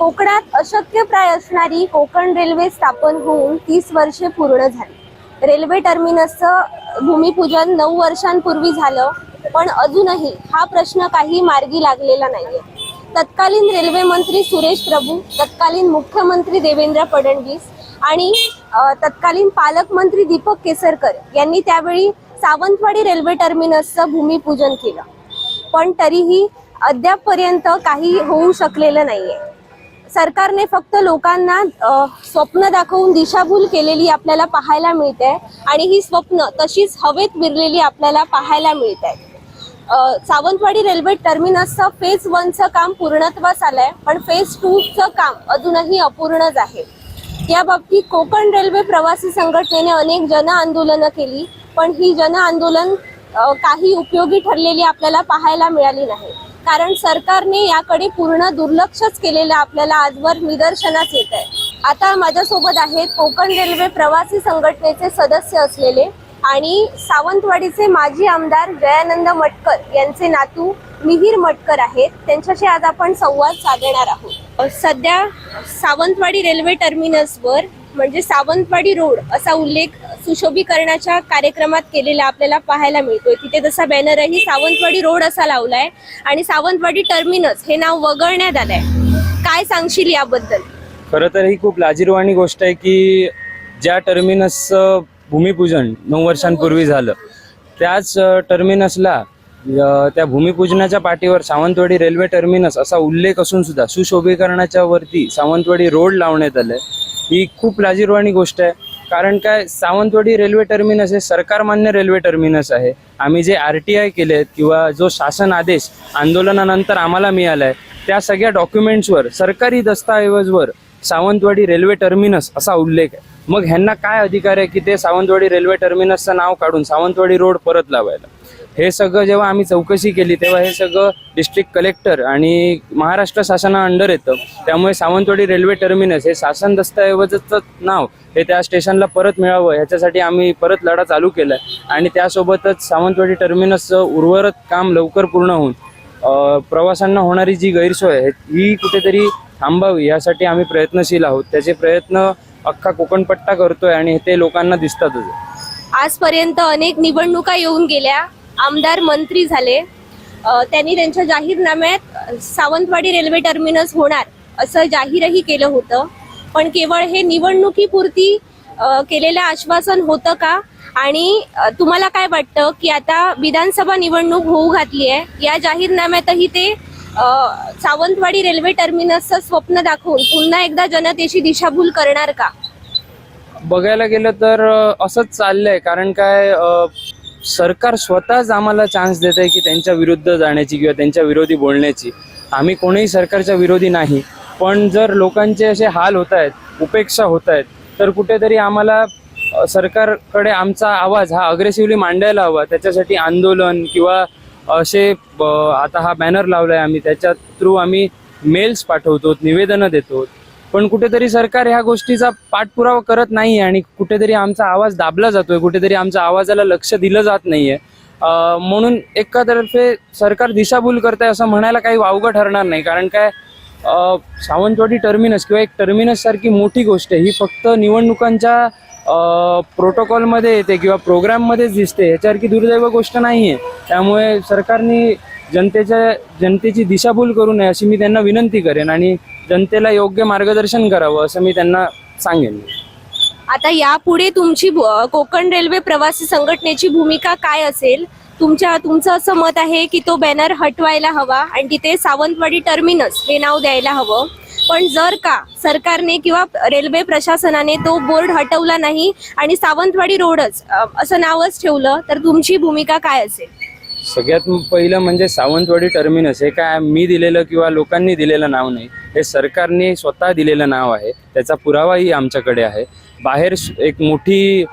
कोकणात अशक्यप्राय असणारी कोकण रेल्वे स्थापन होऊन तीस वर्षे पूर्ण झाली. रेल्वे टर्मिनसचं भूमिपूजन नऊ वर्षांपूर्वी झालं पण अजूनही हा प्रश्न काही मार्गी लागलेला नाहीये. तत्कालीन रेल्वे मंत्री सुरेश प्रभू तत्कालीन मुख्यमंत्री देवेंद्र फडणवीस आणि तत्कालीन पालकमंत्री दीपक केसरकर यांनी त्यावेळी सावंतवाडी रेल्वे टर्मिनसचं भूमिपूजन केलं. पण तरीही अद्यापपर्यंत काही होऊ शकलेलं नाहीये. सरकारने फक्त लोकांना स्वप्न दाखवून दिशाभूल केलेली आपल्याला पाहायला मिळते आणि ही स्वप्न तशीच हवेत विरलेली आपल्याला पाहायला मिळत. आहे सावंतवाडी रेल्वे टर्मिनसचं फेज वनचं काम पूर्णत्वास आलंय पण फेज टूचं काम अजूनही अपूर्णच आहे. या बाबतीत कोकण रेल्वे प्रवासी संघटनेने अनेक जन आंदोलनं केली पण ही जन आंदोलन काही उपयोगी ठरलेली आपल्याला पाहायला मिळाली नाही. कारण सरकारने याकडे पूर्ण दुर्लक्षच केलेलं आपल्याला आजवर निदर्शनास येत आहे. आता माझ्यासोबत आहेत कोकण रेल्वे प्रवासी संघटनेचे सदस्य असलेले आणि सावंतवाडीचे माजी आमदार जयानंद मटकर यांचे नातू मिहीर मटकर आहेत. त्यांच्याशी आज आपण संवाद साधणार आहोत. सध्या सावंतवाडी रेल्वे टर्मिनसवर म्हणजे सावंतवाडी रोड असा उल्लेख सुशोभीकरणाच्या कार्यक्रमात केलेला आपल्याला पाहायला मिळतोय. तिथे तसा बॅनरही सावंतवाडी रोड असा लावलाय आणि सावंतवाडी टर्मिनस हे नाव वगळण्यात आलंय. काय सांगशील याबद्दल? खरं तर ही खूप लाजीरवाणी गोष्ट आहे की ज्या टर्मिनसचं भूमिपूजन नऊ वर्षांपूर्वी झालं त्याच टर्मिनसला त्या भूमिपूजनाच्या पाठीवर सावंतवाडी रेल्वे टर्मिनस असा उल्लेख असून सुद्धा सुशोभीकरणाच्या वरती सावंतवाडी रोड लावण्यात आलंय. ही खूप लाजीरवाणी गोष्ट आहे. कारण काय सावंतवाडी रेल्वे टर्मिनस हे सरकारमान्य रेल्वे टर्मिनस आहे. आम्ही जे आर टी आय केले आहेत किंवा जो शासन आदेश आंदोलनानंतर आम्हाला मिळाला आहे त्या सगळ्या डॉक्युमेंट्सवर सरकारी दस्ताऐवजवर सावंतवाडी रेल्वे टर्मिनस असा उल्लेख आहे. मग ह्यांना काय अधिकार आहे की ते सावंतवाडी रेल्वे टर्मिनसचं नाव काढून सावंतवाडी रोड परत लावायला? हे सगळं जेव्हा आम्ही चौकशी केली तेव्हा हे सगळं डिस्ट्रिक्ट कलेक्टर आणि महाराष्ट्र शासना अंडर येतं. त्यामुळे सावंतवाडी रेल्वे टर्मिनस हे शासन दस्तऐवजचं नाव हे त्या स्टेशनला परत मिळावं ह्याच्यासाठी आम्ही परत लढा चालू केला आणि त्यासोबतच सावंतवाडी टर्मिनसचं उर्वरत काम लवकर पूर्ण होऊन प्रवाशांना होणारी जी गैरसोय आहे ही कुठेतरी थांबावी यासाठी आम्ही प्रयत्नशील आहोत. त्याचे प्रयत्न अख्खा कोकणपट्टा करतोय आणि ते लोकांना दिसतातच. आजपर्यंत अनेक निवडणुका येऊन गेल्या. आमदार मंत्री झाले. त्यांनी त्यांच्या जाहीरनाम्यात सावंतवाडी रेल्वे टर्मिनस होणार असं जाहीरही केलं होतं. पण केवळ हे निवडणुकीपुरती केलेलं आश्वासन होतं का? आणि तुम्हाला काय वाटतं की आता विधानसभा निवडणूक होऊ घातली आहे या जाहीरनाम्यातही ते सावंतवाडी रेल्वे टर्मिनसचं स्वप्न दाखवून पुन्हा एकदा जनतेची दिशाभूल करणार का? बघायला गेलं तर असंच चाललंय. कारण काय सरकार स्वतःच आम्हाला चान्स देत आहे की त्यांच्या विरुद्ध जाण्याची किंवा त्यांच्या विरोधी बोलण्याची. आम्ही कोणीही सरकारच्या विरोधी नाही. पण जर लोकांचे असे हाल होत आहेत उपेक्षा होत आहेत तर कुठेतरी आम्हाला सरकारकडे आमचा आवाज हा अग्रेसिव्हली मांडायला हवा. त्याच्यासाठी आंदोलन किंवा असे ब- आता हा बॅनर लावला आहे आम्ही त्याच्या थ्रू आम्ही मेल्स पाठवतो निवेदनं देतो. पण कुठेतरी सरकार ह्या गोष्टीचा पाठपुरावा करत नाही आणि कुठेतरी आमचा आवाज दाबला जातोय कुठेतरी आमच्या आवाजाला लक्ष दिलं जात नाहीये. म्हणून एकातर्फे सरकार दिशाभूल करत आहे असं म्हणायला काही वावगं ठरणार नाही. कारण काय सावंतवाडी टर्मिनस किंवा एक टर्मिनस सारखी मोठी गोष्ट आहे. ही फक्त निवडणुकांच्या प्रोटोकॉलमध्ये येते किंवा प्रोग्राममध्येच दिसते. ह्याच्यासारखी दुर्दैव गोष्ट नाही आहे त्यामुळे सरकारने जनतेच्या जनतेची दिशाभूल करू नये अशी मी त्यांना विनंती करेन. आणि जनतेला योग्य मार्गदर्शन करावं असं मी त्यांना सांगेन. आता यापुढे तुमची कोकण रेल्वे प्रवासी संघटनेची भूमिका काय असेल? तुमच्या तुमचं असं मत आहे की तो बॅनर हटवायला हवा आणि तिथे सावंतवाडी टर्मिनस हे नाव द्यायला हवं. पण जर का सरकारने किंवा रेल्वे प्रशासनाने तो बोर्ड हटवला नाही आणि सावंतवाडी रोडच असं नावच ठेवलं तर तुमची भूमिका काय असेल? सगळ्यात पहिलं म्हणजे सावंतवाडी टर्मिनस हे काय मी दिलेलं किंवा लोकांनी दिलेलं नाव नाही. हे सरकारने स्वतः दिलेलं नाव आहे. त्याचा पुरावाही आमच्याकडे आहे. बाहेर एक मोठी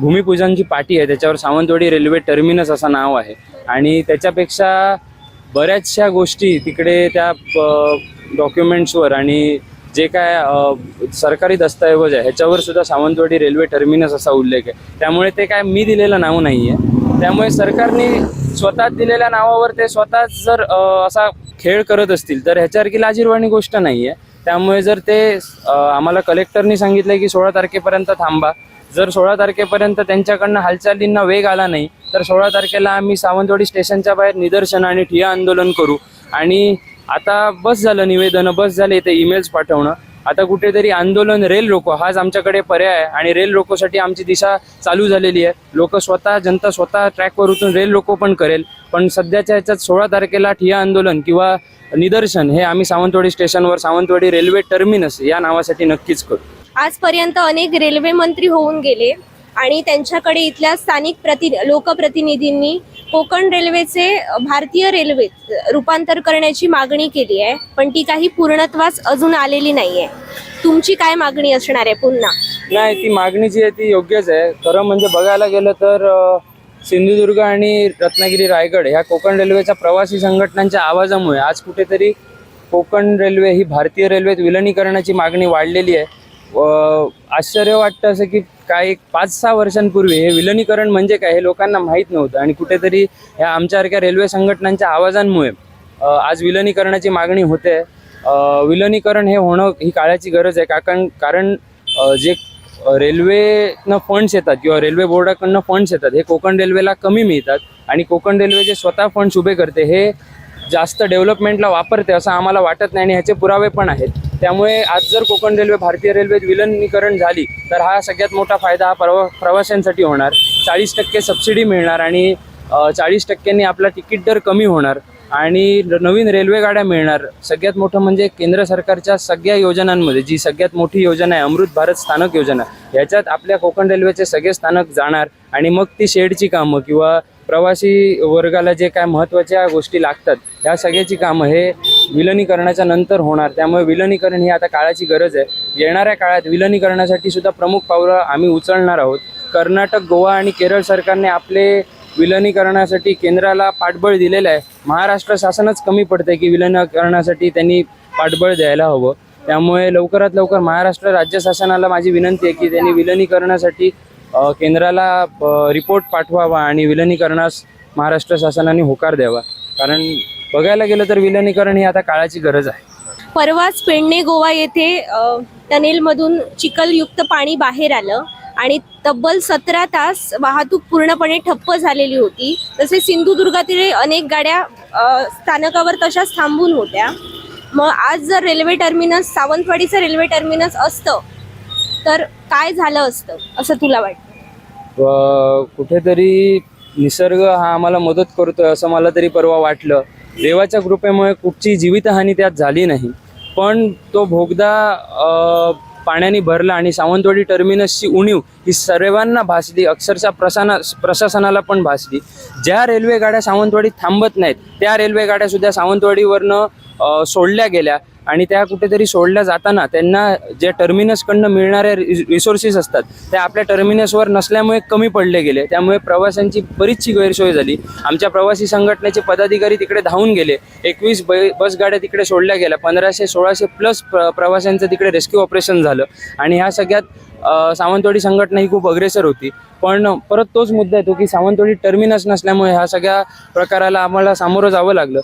भूमिपूजनची पाटी आहे. त्याच्यावर सावंतवाडी रेल्वे टर्मिनस असं नाव आहे. आणि त्याच्यापेक्षा बऱ्याचशा गोष्टी तिकडे त्या डॉक्युमेंट्सवर आणि जे काय सरकारी दस्तऐवज आहे ह्याच्यावर सुद्धा सावंतवाडी रेल्वे टर्मिनस असा उल्लेख आहे. त्यामुळे ते काय मी दिलेलं नाव नाही आहे त्यामुळे सरकारने स्वतः दिलेल्या नावावर ते स्वतःच जर असा खेळ करत असतील तर ह्याच्यासारखी लाजीरवाणी गोष्ट नाही आहे त्यामुळे जर ते आम्हाला कलेक्टरनी सांगितलं की सोळा तारखेपर्यंत थांबा. जर सोळा तारखेपर्यंत त्यांच्याकडनं हालचालींना वेग आला नाही तर सोळा तारखेला आम्ही सावंतवाडी स्टेशनच्या बाहेर निदर्शन आणि ठिया आंदोलन करू. आणि आता बस झालं निवेदनं बस झाले ते ईमेल्स पाठवणं. आता कुठेतरी आंदोलन रेल रोको हाच आमच्याकडे पर्याय आहे. आणि रेल रोकोसाठी आमची दिशा चालू झालेली आहे. लोक स्वतः जनता स्वतः ट्रॅकवर उतरून रेल रोको पण करेल. पण सध्याच्या ह्याच्यात सोळा तारखेला ठिया आंदोलन किंवा निदर्शन हे आम्ही सावंतवाडी स्टेशनवर सावंतवाडी रेल्वे टर्मिनस या नावासाठी नक्कीच करू. आजपर्यंत अनेक रेल्वे मंत्री होऊन गेले आणि त्यांच्याकडे इथल्या स्थानिक प्रति लोकप्रतिनिधींनी कोकण रेल्वेचे भारतीय रेल्वेत रूपांतर करण्याची मागणी केली आहे पण ती काही पूर्णत्वास अजून आलेली नाही आहे तुमची काय मागणी असणार आहे पुन्हा? नाही ती मागणी जी आहे ती योग्यच आहे. खरं म्हणजे बघायला गेलं तर सिंधुदुर्ग आणि रत्नागिरी रायगड ह्या कोकण रेल्वेच्या प्रवासी संघटनांच्या आवाजामुळे आज कुठेतरी कोकण रेल्वे ही भारतीय रेल्वेत विलनीकरणाची मागणी वाढलेली आहे. व आश्चर्य वाटतं असं की काही पाच सहा वर्षांपूर्वी हे विलनीकरण म्हणजे काय हे लोकांना माहीत नव्हतं. आणि कुठेतरी ह्या आमच्यासारख्या रेल्वे संघटनांच्या आवाजांमुळे आज विलनीकरणाची मागणी होते. विलनीकरण हे होणं ही काळाची गरज आहे. कारण कारण जे रेल्वेनं फंड्स येतात किंवा रेल्वे बोर्डाकडनं फंड्स येतात हे कोकण रेल्वेला कमी मिळतात. आणि कोकण रेल्वे जे स्वतः फंड्स उभे करते हे जास्त डेव्हलपमेंटला वापरते असं आम्हाला वाटत नाही आणि ह्याचे पुरावे पण आहेत. त्यामुळे आज जर कोकण रेल्वे भारतीय रेल्वेत विलनीकरण झाली तर हा सगळ्यात मोठा फायदा हा प्रवा प्रवाशांसाठी होणार. चाळीस टक्के सबसिडी मिळणार आणि चाळीस टक्क्यांनी आपला तिकीट दर कमी होणार आणि नवीन रेल्वे गाड्या मिळणार. सगळ्यात मोठं म्हणजे केंद्र सरकारच्या सगळ्या योजनांमध्ये जी सगळ्यात मोठी योजना आहे अमृत भारत स्थानक योजना याच्यात आपल्या कोकण रेल्वेचे सगळे स्थानक जाणार आणि मग ती शेडची कामं किंवा प्रवासी वर्गाला जे काय महत्त्वाच्या गोष्टी लागतात ह्या सगळ्याची कामं हे विलनीकरणाच्या नंतर होणार. त्यामुळे विलनीकरण ही आता काळाची गरज आहे. येणाऱ्या काळात विलनीकरणासाठी सुद्धा प्रमुख पावलं आम्ही उचलणार आहोत. कर्नाटक गोवा आणि केरळ सरकारने आपले विलनीकरणासाठी केंद्राला पाठबळ दिलेलं आहे. महाराष्ट्र शासनच कमी पडतंय की विलनीकरणासाठी त्यांनी पाठबळ द्यायला हवं. त्यामुळे लवकरात लवकर महाराष्ट्र राज्य शासनाला माझी विनंती आहे की त्यांनी विलनीकरणासाठी केंद्राला रिपोर्ट पाठवावा आणि विलनीकरणास महाराष्ट्र शासनाने होकार द्यावा. कारण बघायला गेलं तर विलनीकरण ही आता काळाची गरज आहे. परवाच पेडणे गोवा येथे टनेलमधून चिखलयुक्त पाणी बाहेर आलं आणि तब्बल सतरा तास वाहतूक पूर्णपणे ठप्प झालेली होती. तसेच सिंधुदुर्गातील अनेक गाड्या स्थानकावर तशाच थांबून होत्या. मग आज जर रेल्वे टर्मिनस सावंतवाडीचं रेल्वे टर्मिनस असतं तर काय झालं असतं? असं तुला वाटतं? व कुठेतरी निसर्ग हा आम्हाला मदत करतोय असं मला तरी परवा वाटलं. देवाच्या कृपेमुळे कुठची जीवितहानी त्यात झाली नाही. पण तो भोगदा पाण्याने भरला आणि सावंतवाडी टर्मिनसची उणीव ही सर्वांना भासली अक्षरशः प्रशाना प्रशासनाला पण भासली. ज्या रेल्वे गाड्या सावंतवाडीत थांबत नाहीत त्या रेल्वे सावंतवाडीवरनं सोडल्या गेल्या आणि त्या कुठेतरी सोडल्या जाताना त्यांना जे टर्मिनसकडनं मिळणाऱ्या रिसोर्सेस असतात त्या आपल्या टर्मिनसवर नसल्यामुळे कमी पडले गेले. त्यामुळे प्रवाशांची बरीचशी गैरसोय झाली. आमच्या प्रवासी संघटनेचे पदाधिकारी तिकडे धावून गेले. एकवीस ब बस गाड्या तिकडे सोडल्या गेल्या. पंधराशे सोळाशे प्लस प्र प्रवाशांचं तिकडे रेस्क्यू ऑपरेशन झालं. आणि ह्या सगळ्यात सावंतवाडी संघटना ही खूप अग्रेसर होती. पण परत तोच मुद्दा येतो की सावंतवाडी टर्मिनस नसल्यामुळे ह्या सगळ्या प्रकाराला आम्हाला सामोरं जावं लागलं.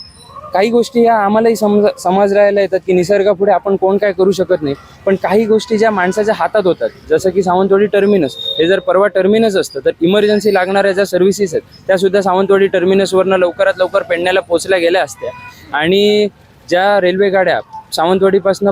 काही गोष्टी ह्या आम्हालाही समज समजरायला येतात की निसर्गापुढे आपण कोण काय करू शकत नाही. पण काही गोष्टी ज्या माणसाच्या हातात होतात जसं की सावंतवाडी टर्मिनस हे जर परवा टर्मिनस असतं तर इमर्जन्सी लागणाऱ्या ज्या सर्व्हिसेस आहेत त्यासुद्धा सावंतवाडी टर्मिनसवरनं लवकरात लवकर पेडण्याला पोचल्या गेल्या असत्या. आणि ज्या रेल्वे गाड्या सावंतवाडीपासून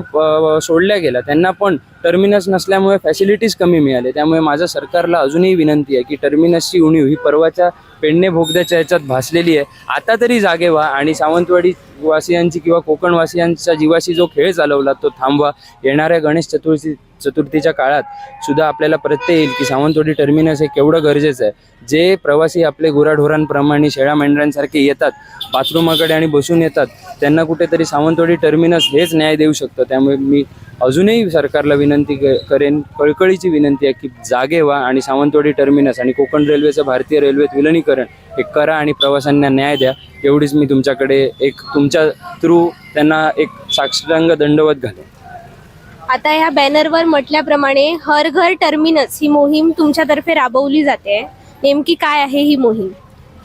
सोडल्या गेल्या त्यांना पण टर्मिनस नसल्यामुळे फॅसिलिटीज कमी मिळाले. त्यामुळे माझं सरकारला अजूनही विनंती आहे की टर्मिनसची उणीव ही परवाच्या पेडणे भोगद्याच्या ह्याच्यात भासलेली आहे. आता तरी जागे व्हा आणि सावंतवाडी वासियांची किंवा कोकणवासियांच्या जीवाशी जो खेळ चालवला तो थांबवा. येणाऱ्या गणेश चतुर्थी चतुर्थीच्या काळात सुद्धा आपल्याला प्रत्यय येईल की सावंतवाडी टर्मिनस हे केवढं गरजेचं आहे. जे प्रवासी आपले गुराढोरांप्रमाणे शेळ्या मेंढरांसारखे येतात बाथरूमाकडे आणि बसून येतात त्यांना कुठेतरी सावंतवाडी टर्मिनस हेच न्याय देऊ शकतं. त्यामुळे मी अजूनही सरकारला विनंती क- करेन कळकळीची विनंती आहे की जागे व्हा आणि सावंतवाडी टर्मिनस आणि कोकण रेल्वेचं भारतीय रेल्वेत विलनीकरण हे करा आणि प्रवाशांना न्याय द्या. एवढीच मी तुमच्याकडे एक तुमच्या थ्रू त्यांना एक साक्षरांग दंडवत घालेन. आता ह्या बॅनरवर म्हटल्याप्रमाणे हर घर टर्मिनस ही मोहीम तुमच्यातर्फे राबवली जाते. नेमकी काय आहे ही मोहीम?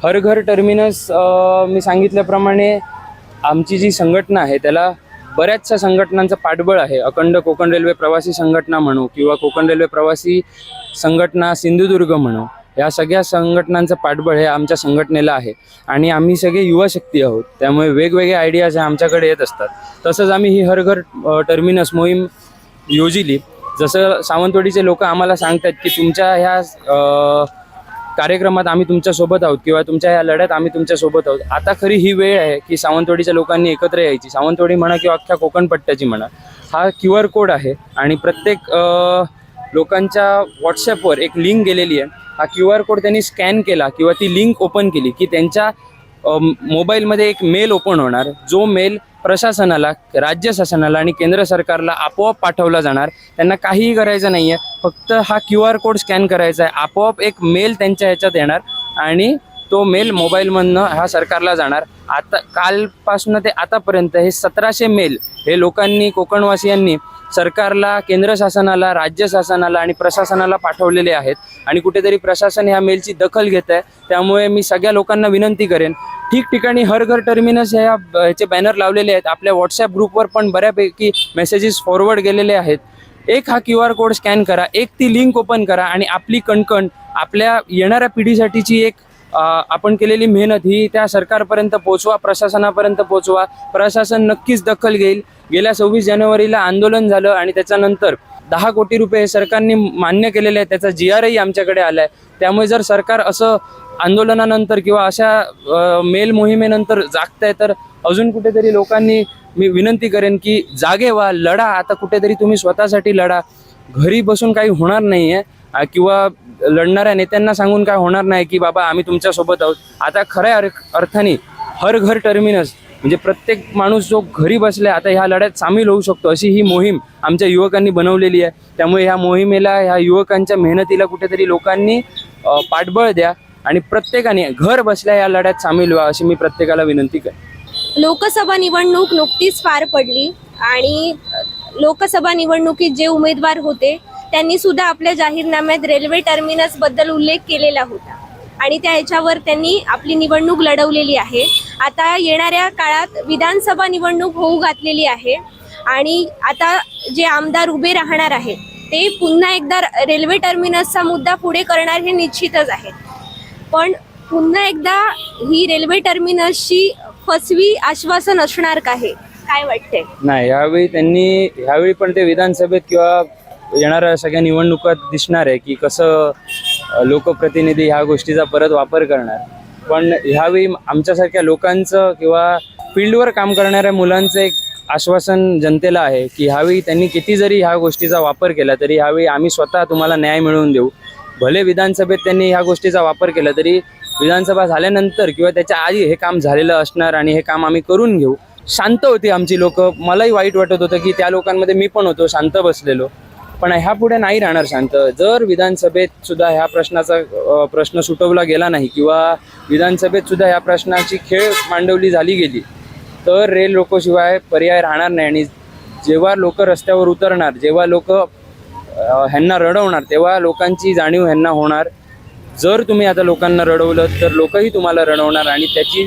हर घर टर्मिनस मी सांगितल्याप्रमाणे आमची जी संघटना आहे त्याला बऱ्याचशा संघटनांचं पाठबळ आहे. अखंड कोकण रेल्वे प्रवासी संघटना म्हणू किंवा कोकण रेल्वे प्रवासी संघटना सिंधुदुर्ग म्हणू या सगळ्या संघटनांचं पाठबळ हे आमच्या संघटनेला आहे. आणि आम्ही सगळे युवा शक्ती आहोत. त्यामुळे वेगवेगळे आयडियाज हे आमच्याकडे येत असतात. तसंच आम्ही ही हर घर टर्मिनस मोहीम योजिली. जसं सावंतवाडीचे लोक आम्हाला सांगतात की तुमच्या ह्या कार्यक्रमात आम्ही तुमच्यासोबत आहोत किंवा तुमच्या ह्या लढ्यात आम्ही तुमच्यासोबत आहोत. आता खरी ही वेळ आहे की सावंतवाडीच्या लोकांनी एकत्र यायची. सावंतवाडी म्हणा किंवा अख्ख्या कोकणपट्ट्याची म्हणा हा क्यू आर कोड आहे आणि प्रत्येक लोकांच्या व्हॉट्सॲपवर एक लिंक गेलेली आहे. हा क्यू आर कोड त्यांनी स्कॅन केला किंवा ती लिंक ओपन केली की त्यांच्या मोबाईलमध्ये एक मेल ओपन होणार. जो मेल प्रशासनाला राज्य शासनाला आणि केंद्र सरकारला आपोआप पाठवला जाणार. त्यांना काहीही करायचं नाही आहे फक्त हा क्यू आर कोड स्कॅन करायचा आहे. आपोआप एक मेल त्यांच्या ह्याच्यात येणार आणि तो मेल मोबाईलमधनं हा सरकारला जाणार. आता कालपासून ते आतापर्यंत हे सतराशे मेल हे लोकांनी कोकणवासियांनी सरकारला केंद्र शासनाला राज्य शासनाला आणि प्रशासनाला पाठवलेले आहेत. आणि कुठेतरी प्रशासन ह्या मेलची दखल घेत आहे. त्यामुळे मी सगळ्या लोकांना विनंती करेन ठिकठिकाणी हर घर टर्मिनस ह्या ह्याचे बॅनर लावलेले आहेत. आपल्या व्हॉट्सॲप ग्रुपवर पण बऱ्यापैकी मेसेजेस फॉरवर्ड गेलेले आहेत. एक हा क्यू आर कोड स्कॅन करा एक ती लिंक ओपन करा आणि आपली कणकण आपल्या येणाऱ्या पिढीसाठीची एक आपण केलेली मेहनत ही त्या सरकारपर्यंत पोचवा प्रशासनापर्यंत पोचवा. प्रशासन नक्कीच दखल घेईल. गेल्या सव्वीस जानेवारीला आंदोलन झालं आणि त्याच्यानंतर दहा कोटी रुपये सरकारने मान्य केलेले आहे त्याचा जी आरही आमच्याकडे आला आहे त्यामुळे जर सरकार असं आंदोलनानंतर किंवा अशा मेल मोहिमेनंतर जागत आहे तर अजून कुठेतरी लोकांनी मी विनंती करेन की जागे व्हा लढा. आता कुठेतरी तुम्ही स्वतःसाठी लढा. घरी बसून काही होणार नाही आहे किंवा लढणाऱ्या नेत्यांना सांगून काय होणार नाही की बाबा आम्ही तुमच्यासोबत आहोत. आता खऱ्या अर्- अर्थाने हर घर टर्मिनस म्हणजे प्रत्येक माणूस जो घरी बसल्या आता ह्या लढ्यात सामील होऊ शकतो अशी ही मोहीम आमच्या युवकांनी बनवलेली आहे. त्यामुळे ह्या मोहिमेला ह्या युवकांच्या मेहनतीला कुठेतरी लोकांनी पाठबळ द्या आणि प्रत्येकाने घर बसल्या या लढ्यात सामील व्हा अशी मी प्रत्येकाला विनंती करेन लोकसभा निवडणूक नुकतीच पार पडली आणि लोकसभा निवडणुकीत जे उमेदवार होते त्यांनी सुद्धा आपल्या जाहीरनाम्यात रेल्वे टर्मिनसबद्दल उल्लेख केलेला होता. आणि त्या ह्याच्यावर त्यांनी आपली निवडणूक लढवलेली आहे. आता येणाऱ्या काळात विधानसभा निवडणूक होऊ घातलेली आहे. आणि आता जे आमदार उभे राहणार आहेत ते पुन्हा एकदा रेल्वे टर्मिनसचा मुद्दा पुढे करणार हे निश्चितच आहे. पण पुन्हा एकदा ही रेल्वे टर्मिनसची फसवी आश्वासन असणार का हे? काय वाटतंय? नाही यावेळी त्यांनी यावेळी पण ते विधानसभेत किंवा येणाऱ्या सगळ्या निवडणुकात दिसणार आहे की कसं लोकप्रतिनिधी ह्या गोष्टीचा परत वापर करणार. पण ह्यावेळी आमच्यासारख्या लोकांचं किंवा फील्डवर काम करणाऱ्या मुलांचं एक आश्वासन जनतेला आहे की ह्यावेळी त्यांनी किती जरी ह्या गोष्टीचा वापर केला तरी ह्यावेळी आम्ही स्वतः तुम्हाला न्याय मिळवून देऊ. भले विधानसभेत त्यांनी ह्या गोष्टीचा वापर केला तरी विधानसभा झाल्यानंतर किंवा त्याच्या आधी हे काम झालेलं असणार आणि हे काम आम्ही करून घेऊ. शांत होती आमची लोक. मलाही वाईट वाटत होतं की त्या लोकांमध्ये मी पण होतो शांत बसलेलो. पण ह्या पुढे नाही राहणार शांत. जर विधानसभेत सुद्धा ह्या प्रश्नाचा प्रश्न सुटवला गेला नाही किंवा विधानसभेत सुद्धा ह्या प्रश्नाची खेळ मांडवली झाली गेली तर रेल लोकोशिवाय पर्याय राहणार नाही. आणि जेव्हा लोक रस्त्यावर उतरणार जेव्हा लोक ह्यांना रडवणार तेव्हा लोकांची जाणीव ह्यांना होणार. जर तुम्ही आता लोकांना रडवलं तर लोकही तुम्हाला रडवणार आणि त्याची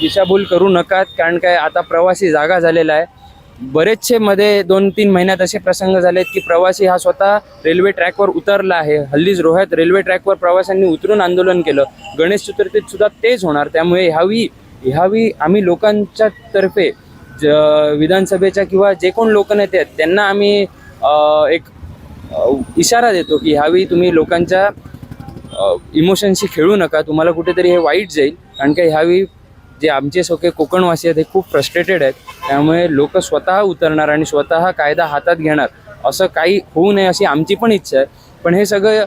दिशाभूल करू नकात कारण काय आता प्रवासी जागा झालेला आहे. बरेचसे मध्ये दोन तीन महिन्यात असे प्रसंग झालेत की प्रवासी हा स्वतः रेल्वे ट्रॅकवर उतरला आहे. हल्लीच रोह्यात रेल्वे ट्रॅकवर प्रवाशांनी उतरून आंदोलन केलं. गणेश चतुर्थीत सुद्धा तेच होणार. त्यामुळे ह्यावी ह्यावी आम्ही लोकांच्या तर्फे ज विधानसभेच्या किंवा जे कोण लोकनेते आहेत त्यांना आम्ही एक इशारा देतो की ह्यावेळी तुम्ही लोकांच्या इमोशनशी खेळू नका. तुम्हाला कुठेतरी हे वाईट जाईल. कारण की ह्यावेळी जे आमचे सगळे कोकणवासी आहेत हे खूप फ्रस्ट्रेटेड आहेत. त्यामुळे लोक स्वतः उतरणार आणि स्वतः कायदा हातात घेणार असं काही होऊ नये अशी आमची पण इच्छा आहे. पण हे सगळं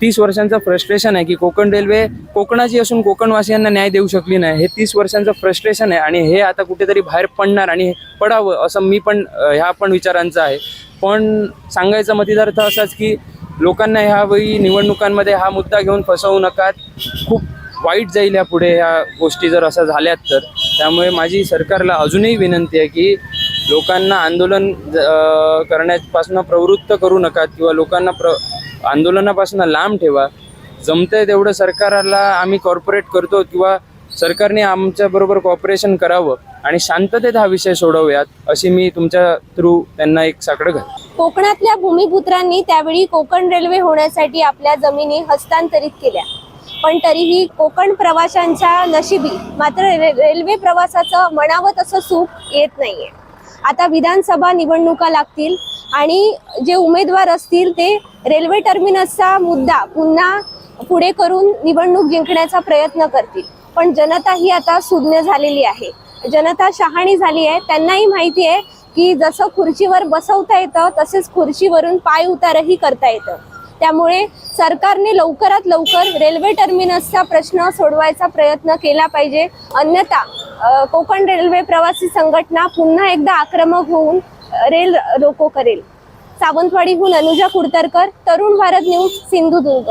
तीस वर्षांचं फ्रस्ट्रेशन आहे की कोकण रेल्वे कोकणाची असून कोकणवासियांना न्याय देऊ शकली नाही. हे तीस वर्षांचं फ्रस्ट्रेशन आहे आणि हे आता कुठेतरी बाहेर पडणार आणि हे पडावं असं मी पण ह्या पण विचारांचं आहे. पण सांगायचा मतिदार्थ असाच की लोकांना ह्यावेळी निवडणुकांमध्ये हा मुद्दा घेऊन फसवू नका खूप वाईट जाईल या पुढे ह्या गोष्टी जर असं झाल्यात तर. त्यामुळे माझी सरकारला अजूनही विनंती आहे की लोकांना आंदोलन करण्यापासून प्रवृत्त करू नका किंवा लोकांना प्र आंदोलनापासून लांब ठेवा. जमतंय तेवढं सरकारला आम्ही कॉर्पोरेट करतो किंवा सरकारने आमच्याबरोबर कॉपरेशन करावं आणि शांततेत हा विषय सोडवूयात अशी मी तुमच्या थ्रू त्यांना एक साकडं घाल कोकणातल्या भूमिपुत्रांनी त्यावेळी कोकण रेल्वे होण्यासाठी आपल्या जमिनी हस्तांतरित केल्या. पण तरीही कोकण प्रवाशांच्या नशिबी मात्र रे- रेल्वे प्रवासाचं म्हणावं तसं सुख येत नाहीये. आता विधानसभा निवडणुका लागतील आणि जे उमेदवार असतील ते रेल्वे टर्मिनसचा मुद्दा पुन्हा पुढे करून निवडणूक जिंकण्याचा प्रयत्न करतील. पण जनता ही आता सुज्ञ झालेली आहे. जनता शहाणी झाली आहे. त्यांनाही माहिती आहे की जसं खुर्चीवर बसवता येतं तसेच खुर्चीवरून पाय उतारही करता येतं. त्यामुळे सरकारने लवकरात लवकर रेल्वे टर्मिनसचा प्रश्न सोडवायचा प्रयत्न केला पाहिजे. अन्यथा कोकण रेल्वे प्रवासी संघटना पुन्हा एकदा आक्रमक होऊन रेल रोको करेल. सावंतवाडीहून अनुजा कुडतरकर तरुण भारत न्यूज सिंधुदुर्ग.